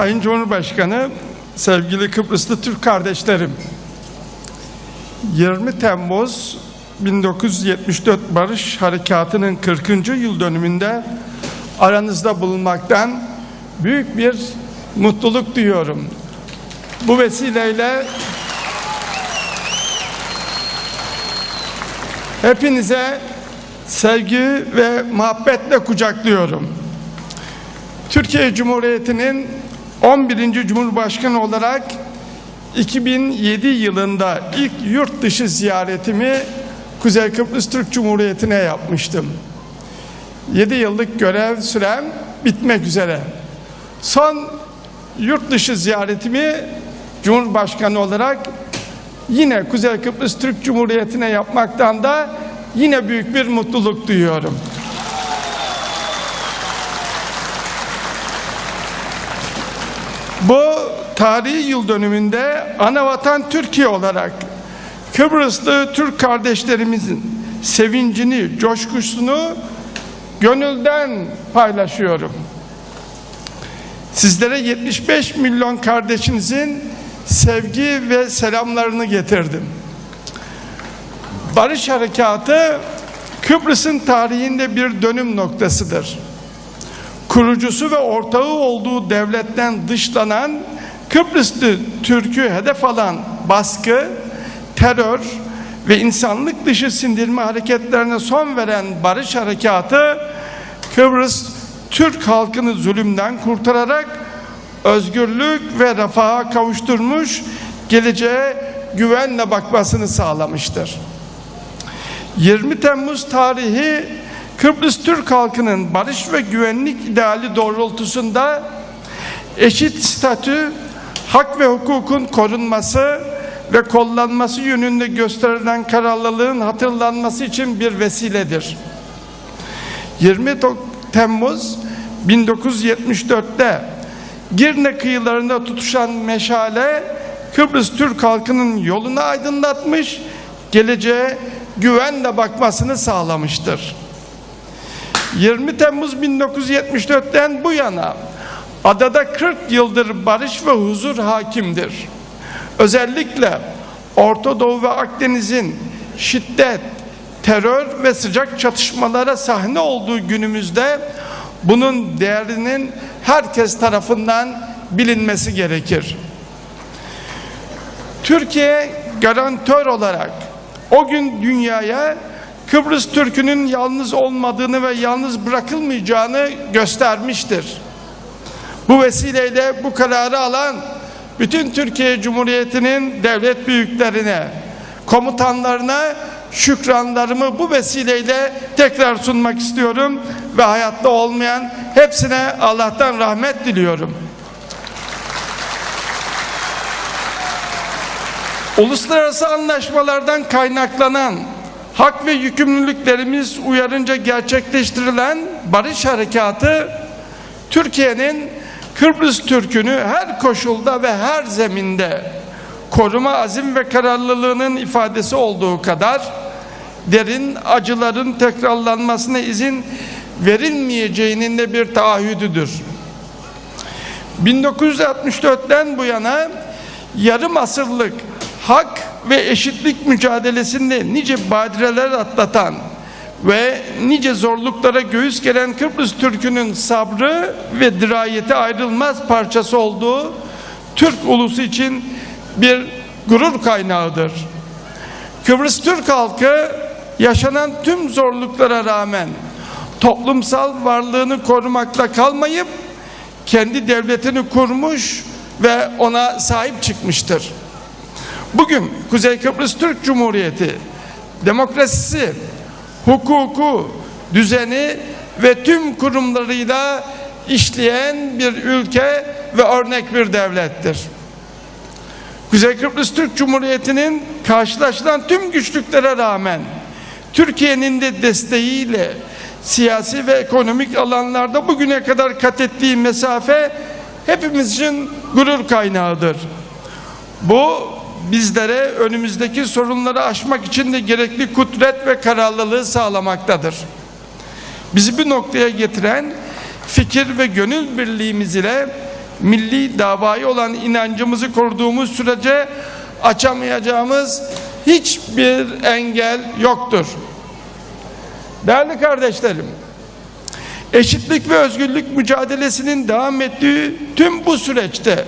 Sayın Cumhurbaşkanı, sevgili Kıbrıslı Türk kardeşlerim, 20 Temmuz 1974 Barış Harekatı'nın 40. yıl dönümünde aranızda bulunmaktan büyük bir mutluluk duyuyorum. Bu vesileyle hepinize sevgi ve muhabbetle kucaklıyorum. Türkiye Cumhuriyeti'nin 11. Cumhurbaşkanı olarak 2007 yılında ilk yurt dışı ziyaretimi Kuzey Kıbrıs Türk Cumhuriyeti'ne yapmıştım. 7 yıllık görev sürem bitmek üzere. Son yurt dışı ziyaretimi Cumhurbaşkanı olarak yine Kuzey Kıbrıs Türk Cumhuriyeti'ne yapmaktan da yine büyük bir mutluluk duyuyorum. Bu tarihi yıl dönümünde anavatan Türkiye olarak Kıbrıslı Türk kardeşlerimizin sevincini, coşkusunu gönülden paylaşıyorum. Sizlere 75 milyon kardeşinizin sevgi ve selamlarını getirdim. Barış Harekatı Kıbrıs'ın tarihinde bir dönüm noktasıdır kurucusu ve ortağı olduğu devletten dışlanan Kıbrıslı Türk'ü hedef alan baskı, terör ve insanlık dışı sindirme hareketlerine son veren barış harekatı Kıbrıs Türk halkını zulümden kurtararak özgürlük ve refaha kavuşturmuş, geleceğe güvenle bakmasını sağlamıştır. 20 Temmuz tarihi Kıbrıs Türk halkının barış ve güvenlik ideali doğrultusunda eşit statü, hak ve hukukun korunması ve kollanması yönünde gösterilen kararlılığın hatırlanması için bir vesiledir. 20 Temmuz 1974'te Girne kıyılarında tutuşan meşale Kıbrıs Türk halkının yolunu aydınlatmış, geleceğe güvenle bakmasını sağlamıştır. 20 Temmuz 1974'ten bu yana adada 40 yıldır barış ve huzur hakimdir. Özellikle Orta Doğu ve Akdeniz'in şiddet, terör ve sıcak çatışmalara sahne olduğu günümüzde bunun değerinin herkes tarafından bilinmesi gerekir. Türkiye garantör olarak o gün dünyaya Kıbrıs Türk'ünün yalnız olmadığını ve yalnız bırakılmayacağını göstermiştir. Bu vesileyle bu kararı alan bütün Türkiye Cumhuriyeti'nin devlet büyüklerine, komutanlarına şükranlarımı bu vesileyle tekrar sunmak istiyorum ve hayatta olmayan hepsine Allah'tan rahmet diliyorum. Uluslararası anlaşmalardan kaynaklanan hak ve yükümlülüklerimiz uyarınca gerçekleştirilen barış harekatı Türkiye'nin Kıbrıs Türk'ünü her koşulda ve her zeminde koruma azim ve kararlılığının ifadesi olduğu kadar derin acıların tekrarlanmasına izin verilmeyeceğinin de bir taahhüdüdür. 1964'ten bu yana yarım asırlık hak ve eşitlik mücadelesinde nice badireler atlatan ve nice zorluklara göğüs gelen Kıbrıs Türk'ünün sabrı ve dirayeti ayrılmaz parçası olduğu Türk ulusu için bir gurur kaynağıdır. Kıbrıs Türk halkı yaşanan tüm zorluklara rağmen toplumsal varlığını korumakla kalmayıp kendi devletini kurmuş ve ona sahip çıkmıştır. Bugün Kuzey Kıbrıs Türk Cumhuriyeti demokrasisi, hukuku, düzeni ve tüm kurumlarıyla işleyen bir ülke ve örnek bir devlettir. Kuzey Kıbrıs Türk Cumhuriyeti'nin karşılaşılan tüm güçlüklere rağmen Türkiye'nin de desteğiyle siyasi ve ekonomik alanlarda bugüne kadar kat ettiği mesafe hepimiz için gurur kaynağıdır. Bu bizlere önümüzdeki sorunları aşmak için de gerekli kudret ve kararlılığı sağlamaktadır. Bizi bir noktaya getiren fikir ve gönül birliğimiz ile milli davayı olan inancımızı koruduğumuz sürece açamayacağımız hiçbir engel yoktur. Değerli kardeşlerim, eşitlik ve özgürlük mücadelesinin devam ettiği tüm bu süreçte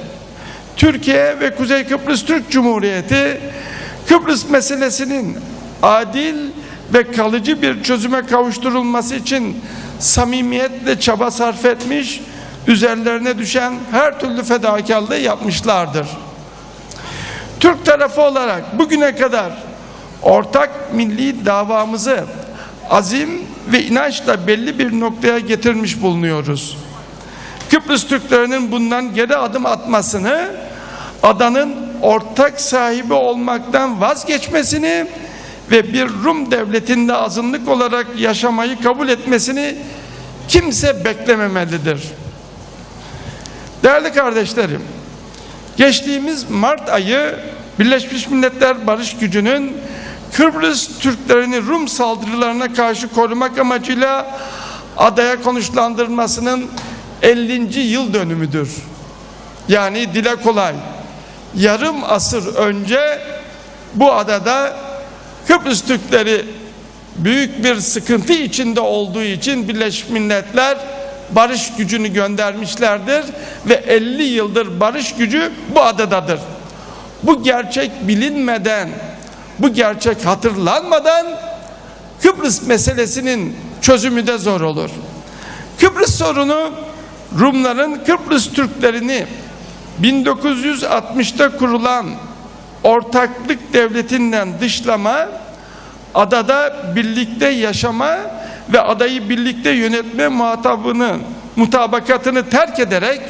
Türkiye ve Kuzey Kıbrıs Türk Cumhuriyeti Kıbrıs meselesinin adil ve kalıcı bir çözüme kavuşturulması için samimiyetle çaba sarf etmiş, üzerlerine düşen her türlü fedakarlığı yapmışlardır. Türk tarafı olarak bugüne kadar ortak milli davamızı azim ve inançla belli bir noktaya getirmiş bulunuyoruz. Kıbrıs Türklerinin bundan geri adım atmasını, adanın ortak sahibi olmaktan vazgeçmesini ve bir Rum devletinde azınlık olarak yaşamayı kabul etmesini kimse beklememelidir. Değerli kardeşlerim, geçtiğimiz Mart ayı Birleşmiş Milletler Barış Gücü'nün Kıbrıs Türklerini Rum saldırılarına karşı korumak amacıyla adaya konuşlandırmasının 50. yıl dönümüdür. Yani dile kolay. Yarım asır önce bu adada Kıbrıs Türkleri büyük bir sıkıntı içinde olduğu için Birleşmiş Milletler barış gücünü göndermişlerdir ve 50 yıldır barış gücü bu adadadır. Bu gerçek bilinmeden, bu gerçek hatırlanmadan Kıbrıs meselesinin çözümü de zor olur. Kıbrıs sorunu Rumların Kıbrıs Türklerini 1960'ta kurulan ortaklık devletinden dışlama, adada birlikte yaşama ve adayı birlikte yönetme muhatabını, mutabakatını terk ederek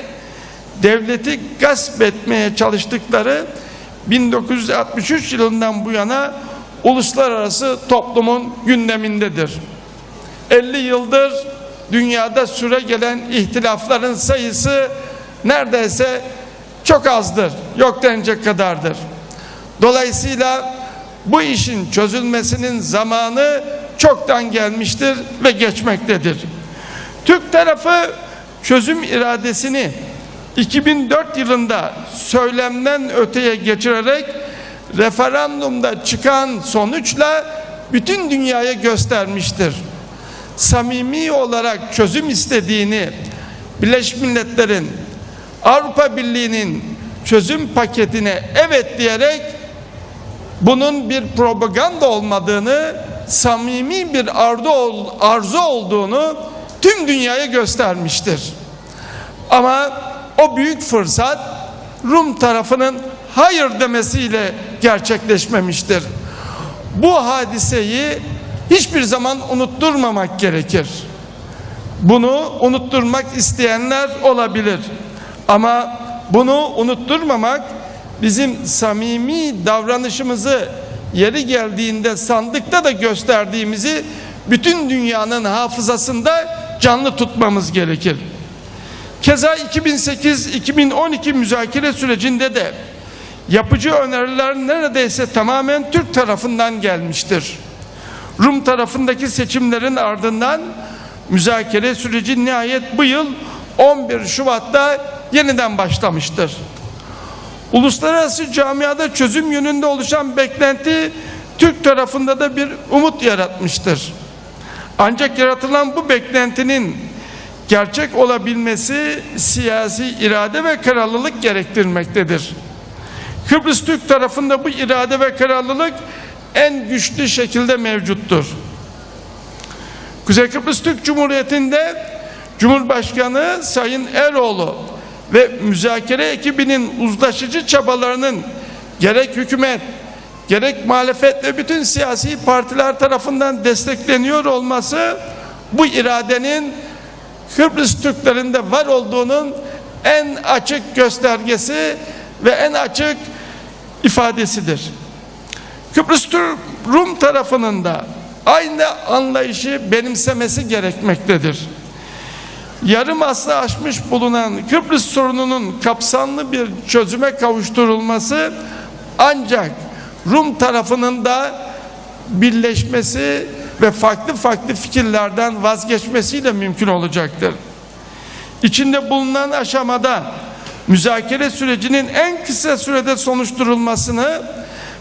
devleti gasp etmeye çalıştıkları 1963 yılından bu yana uluslararası toplumun gündemindedir. 50 yıldır dünyada süre gelen ihtilafların sayısı neredeyse çok azdır, yok denecek kadardır. Dolayısıyla bu işin çözülmesinin zamanı çoktan gelmiştir ve geçmektedir. Türk tarafı çözüm iradesini 2004 yılında söylemden öteye geçirerek referandumda çıkan sonuçla bütün dünyaya göstermiştir. Samimi olarak çözüm istediğini Birleşmiş Milletler'in Avrupa Birliği'nin çözüm paketine evet diyerek bunun bir propaganda olmadığını, samimi bir arzu, arzu olduğunu tüm dünyaya göstermiştir. Ama o büyük fırsat Rum tarafının hayır demesiyle gerçekleşmemiştir. Bu hadiseyi hiçbir zaman unutturmamak gerekir. Bunu unutturmak isteyenler olabilir. Ama bunu unutturmamak bizim samimi davranışımızı yeri geldiğinde sandıkta da gösterdiğimizi bütün dünyanın hafızasında canlı tutmamız gerekir. Keza 2008-2012 müzakere sürecinde de yapıcı öneriler neredeyse tamamen Türk tarafından gelmiştir. Rum tarafındaki seçimlerin ardından müzakere süreci nihayet bu yıl 11 Şubat'ta yeniden başlamıştır. Uluslararası camiada çözüm yönünde oluşan beklenti Türk tarafında da bir umut yaratmıştır. Ancak yaratılan bu beklentinin gerçek olabilmesi siyasi irade ve kararlılık gerektirmektedir. Kıbrıs Türk tarafında bu irade ve kararlılık en güçlü şekilde mevcuttur. Kuzey Kıbrıs Türk Cumhuriyeti'nde Cumhurbaşkanı Sayın Eroğlu ve müzakere ekibinin uzlaşıcı çabalarının gerek hükümet gerek muhalefet ve bütün siyasi partiler tarafından destekleniyor olması bu iradenin Kıbrıs Türklerinde var olduğunun en açık göstergesi ve en açık ifadesidir. Kıbrıs Rum tarafının da aynı anlayışı benimsemesi gerekmektedir. Yarım asrı aşmış bulunan Kıbrıs sorununun kapsamlı bir çözüme kavuşturulması ancak Rum tarafının da birleşmesi ve farklı farklı fikirlerden vazgeçmesiyle mümkün olacaktır. İçinde bulunan aşamada müzakere sürecinin en kısa sürede sonuçturulmasını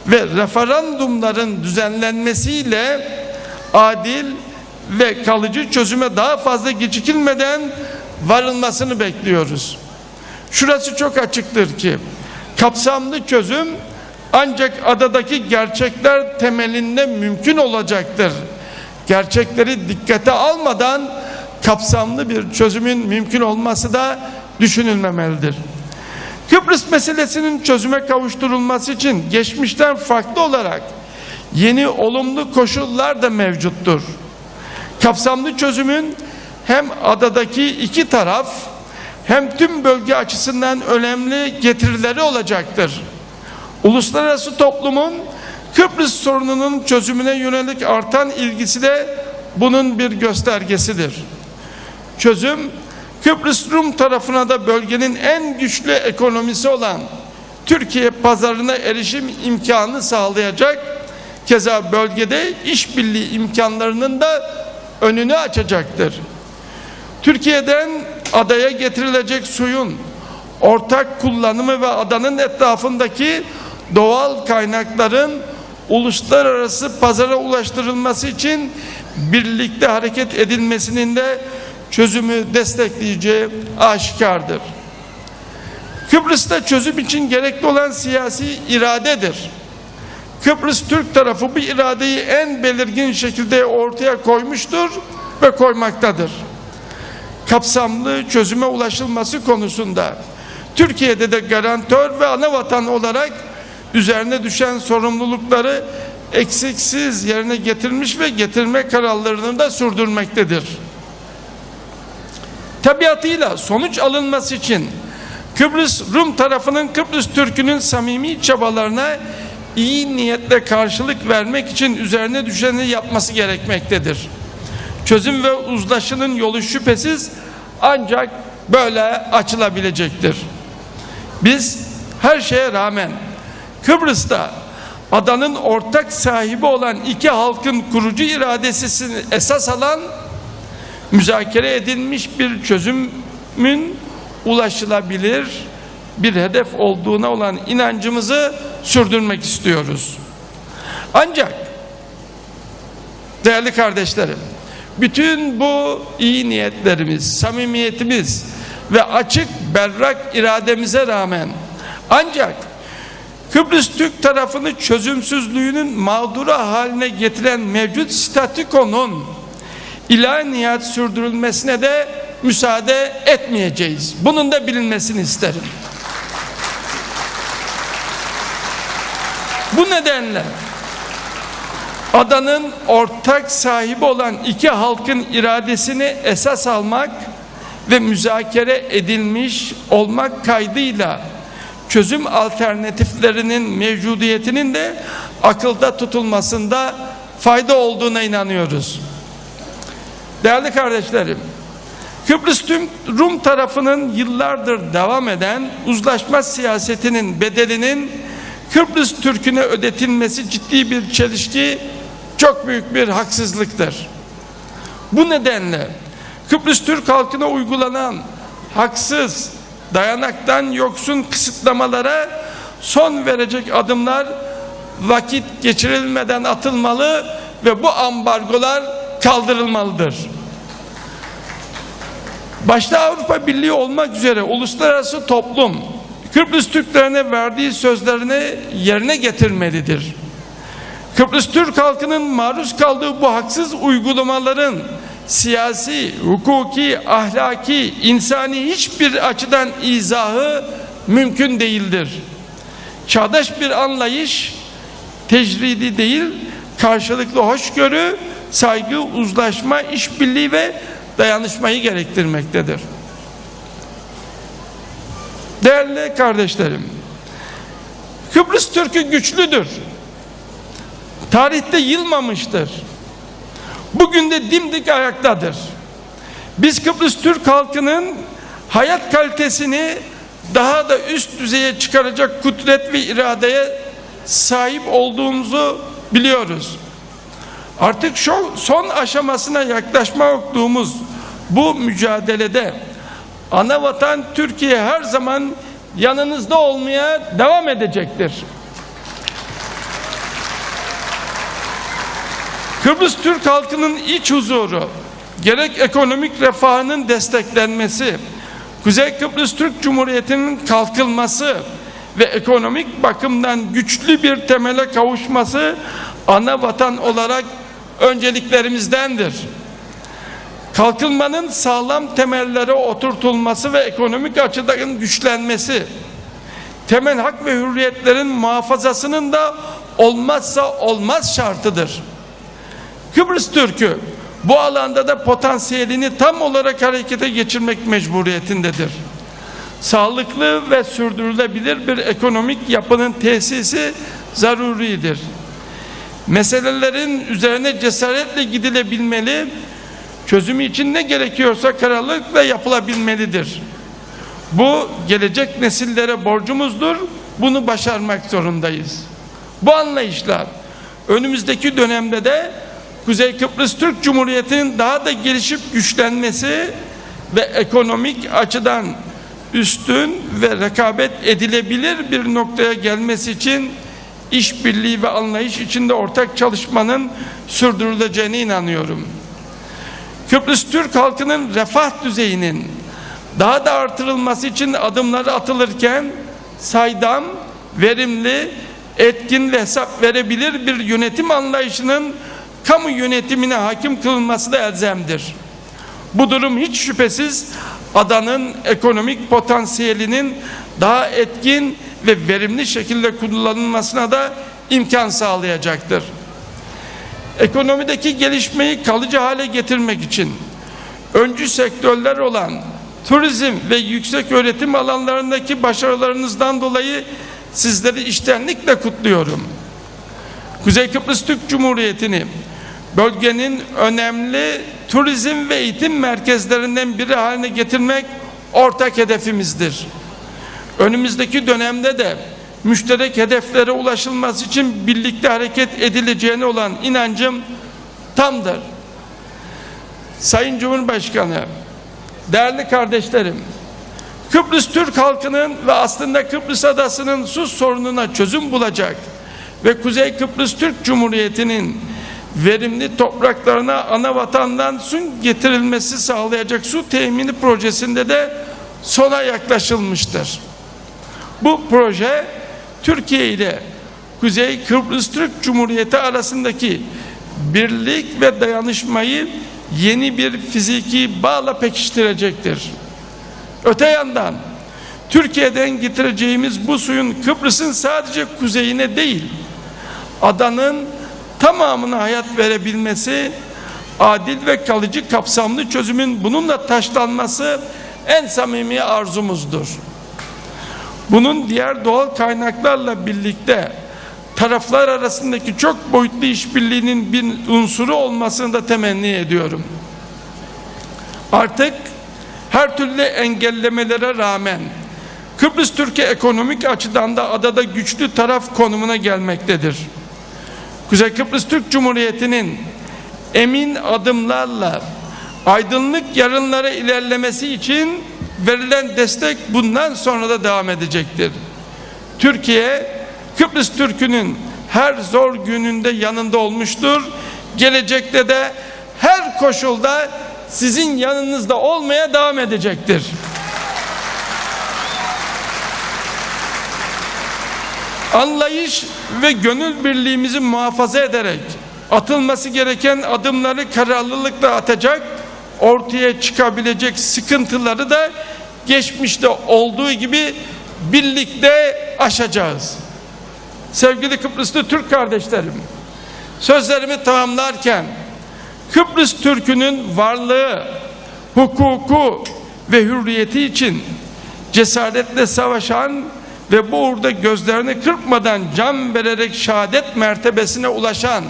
ve referandumların düzenlenmesiyle adil ve kalıcı çözüme daha fazla gecikilmeden varılmasını bekliyoruz. Şurası çok açıktır ki kapsamlı çözüm ancak adadaki gerçekler temelinde mümkün olacaktır. Gerçekleri dikkate almadan kapsamlı bir çözümün mümkün olması da düşünülmemelidir. Kıbrıs meselesinin çözüme kavuşturulması için geçmişten farklı olarak yeni olumlu koşullar da mevcuttur. Kapsamlı çözümün hem adadaki iki taraf hem tüm bölge açısından önemli getirileri olacaktır. Uluslararası toplumun Kıbrıs sorununun çözümüne yönelik artan ilgisi de bunun bir göstergesidir. Çözüm Kıbrıs Rum tarafına da bölgenin en güçlü ekonomisi olan Türkiye pazarına erişim imkanı sağlayacak. Keza bölgede işbirliği imkanlarının da önünü açacaktır. Türkiye'den adaya getirilecek suyun ortak kullanımı ve adanın etrafındaki doğal kaynakların uluslararası pazara ulaştırılması için birlikte hareket edilmesinin de çözümü destekleyeceği aşikardır. Kıbrıs'ta çözüm için gerekli olan siyasi iradedir. Kıbrıs Türk tarafı bu iradeyi en belirgin şekilde ortaya koymuştur ve koymaktadır. Kapsamlı çözüme ulaşılması konusunda Türkiye'de de garantör ve ana vatan olarak üzerine düşen sorumlulukları eksiksiz yerine getirmiş ve getirme kararlarını da sürdürmektedir. Tabiatıyla sonuç alınması için Kıbrıs Rum tarafının Kıbrıs Türk'ünün samimi çabalarına iyi niyetle karşılık vermek için üzerine düşeni yapması gerekmektedir. Çözüm ve uzlaşının yolu şüphesiz ancak böyle açılabilecektir. Biz her şeye rağmen Kıbrıs'ta adanın ortak sahibi olan iki halkın kurucu iradesini esas alan müzakere edilmiş bir çözümün ulaşılabilir bir hedef olduğuna olan inancımızı sürdürmek istiyoruz. Ancak değerli kardeşlerim, bütün bu iyi niyetlerimiz, samimiyetimiz ve açık berrak irademize rağmen ancak Kıbrıs Türk tarafını çözümsüzlüğünün mağduru haline getiren mevcut statükonun ilaniyat sürdürülmesine de müsaade etmeyeceğiz. Bunun da bilinmesini isterim. Bu nedenle adanın ortak sahibi olan iki halkın iradesini esas almak ve müzakere edilmiş olmak kaydıyla çözüm alternatiflerinin mevcudiyetinin de akılda tutulmasında fayda olduğuna inanıyoruz. Değerli kardeşlerim, Kıbrıs tüm Rum tarafının yıllardır devam eden uzlaşma siyasetinin bedelinin Kıbrıs Türk'üne ödetilmesi ciddi bir çelişki, çok büyük bir haksızlıktır. Bu nedenle Kıbrıs Türk halkına uygulanan haksız, dayanaktan yoksun kısıtlamalara son verecek adımlar vakit geçirilmeden atılmalı ve bu ambargolar kaldırılmalıdır. Başta Avrupa Birliği olmak üzere uluslararası toplum Kıbrıs Türklerine verdiği sözlerini yerine getirmelidir. Kıbrıs Türk halkının maruz kaldığı bu haksız uygulamaların siyasi, hukuki, ahlaki, insani hiçbir açıdan izahı mümkün değildir. Çağdaş bir anlayış tecridi değil, karşılıklı hoşgörü, saygı, uzlaşma, işbirliği ve dayanışmayı gerektirmektedir. Değerli kardeşlerim, Kıbrıs Türk'ü güçlüdür. Tarihte yılmamıştır. Bugün de dimdik ayaktadır. Biz Kıbrıs Türk halkının hayat kalitesini daha da üst düzeye çıkaracak kudret ve iradeye sahip olduğumuzu biliyoruz. Artık şu son aşamasına yaklaşma olduğumuz bu mücadelede ana vatan Türkiye her zaman yanınızda olmaya devam edecektir. Kıbrıs Türk halkının iç huzuru, gerek ekonomik refahının desteklenmesi, Kuzey Kıbrıs Türk Cumhuriyeti'nin kalkılması ve ekonomik bakımdan güçlü bir temele kavuşması ana vatan olarak önceliklerimizdendir. Kalkınmanın sağlam temellere oturtulması ve ekonomik açıdan güçlenmesi, temel hak ve hürriyetlerin muhafazasının da olmazsa olmaz şartıdır. Kıbrıs Türk'ü bu alanda da potansiyelini tam olarak harekete geçirmek mecburiyetindedir. Sağlıklı ve sürdürülebilir bir ekonomik yapının tesisi zaruridir. Meselelerin üzerine cesaretle gidilebilmeli, çözümü için ne gerekiyorsa kararlılıkla yapılabilmelidir. Bu gelecek nesillere borcumuzdur. Bunu başarmak zorundayız. Bu anlayışlar önümüzdeki dönemde de Kuzey Kıbrıs Türk Cumhuriyeti'nin daha da gelişip güçlenmesi ve ekonomik açıdan üstün ve rekabet edilebilir bir noktaya gelmesi için işbirliği ve anlayış içinde ortak çalışmanın sürdürüleceğine inanıyorum. Kıbrıs Türk halkının refah düzeyinin daha da artırılması için adımlar atılırken saydam, verimli, etkin ve hesap verebilir bir yönetim anlayışının kamu yönetimine hakim kılınması da elzemdir. Bu durum hiç şüphesiz adanın ekonomik potansiyelinin daha etkin ve verimli şekilde kullanılmasına da imkan sağlayacaktır. Ekonomideki gelişmeyi kalıcı hale getirmek için öncü sektörler olan turizm ve yüksek öğretim alanlarındaki başarılarınızdan dolayı sizleri iştenlikle kutluyorum. Kuzey Kıbrıs Türk Cumhuriyeti'ni bölgenin önemli turizm ve eğitim merkezlerinden biri haline getirmek ortak hedefimizdir. Önümüzdeki dönemde de müşterek hedeflere ulaşılması için birlikte hareket edileceğine olan inancım tamdır. Sayın Cumhurbaşkanı, değerli kardeşlerim, Kıbrıs Türk halkının ve aslında Kıbrıs adasının su sorununa çözüm bulacak ve Kuzey Kıbrıs Türk Cumhuriyeti'nin verimli topraklarına ana vatandan su getirilmesi sağlayacak su temini projesinde de sona yaklaşılmıştır. Bu proje Türkiye ile Kuzey Kıbrıs Türk Cumhuriyeti arasındaki birlik ve dayanışmayı yeni bir fiziki bağla pekiştirecektir. Öte yandan Türkiye'den getireceğimiz bu suyun Kıbrıs'ın sadece kuzeyine değil, adanın tamamına hayat verebilmesi, adil ve kalıcı kapsamlı çözümün bununla taşlanması en samimi arzumuzdur. Bunun diğer doğal kaynaklarla birlikte taraflar arasındaki çok boyutlu işbirliğinin bir unsuru olmasını da temenni ediyorum. Artık her türlü engellemelere rağmen Kıbrıs Türkiye ekonomik açıdan da adada güçlü taraf konumuna gelmektedir. Kuzey Kıbrıs Türk Cumhuriyeti'nin emin adımlarla aydınlık yarınlara ilerlemesi için verilen destek bundan sonra da devam edecektir. Türkiye Kıbrıs Türk'ünün her zor gününde yanında olmuştur. Gelecekte de her koşulda sizin yanınızda olmaya devam edecektir. Anlayış ve gönül birliğimizi muhafaza ederek atılması gereken adımları kararlılıkla atacak, ortaya çıkabilecek sıkıntıları da geçmişte olduğu gibi birlikte aşacağız. Sevgili Kıbrıslı Türk kardeşlerim, sözlerimi tamamlarken Kıbrıs Türk'ünün varlığı, hukuku ve hürriyeti için cesaretle savaşan ve bu uğurda gözlerini kırpmadan can vererek şehadet mertebesine ulaşan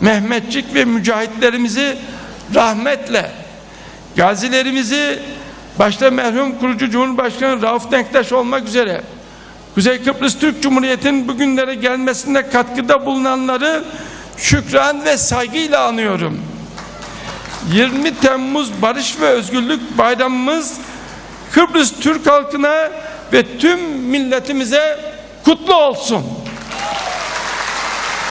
Mehmetçik ve mücahitlerimizi rahmetle, gazilerimizi başta merhum kurucu Cumhurbaşkanı Rauf Denktaş olmak üzere Kuzey Kıbrıs Türk Cumhuriyeti'nin bugünlere gelmesinde katkıda bulunanları şükran ve saygıyla anıyorum. 20 Temmuz Barış ve Özgürlük Bayramımız Kıbrıs Türk halkına ve tüm milletimize kutlu olsun.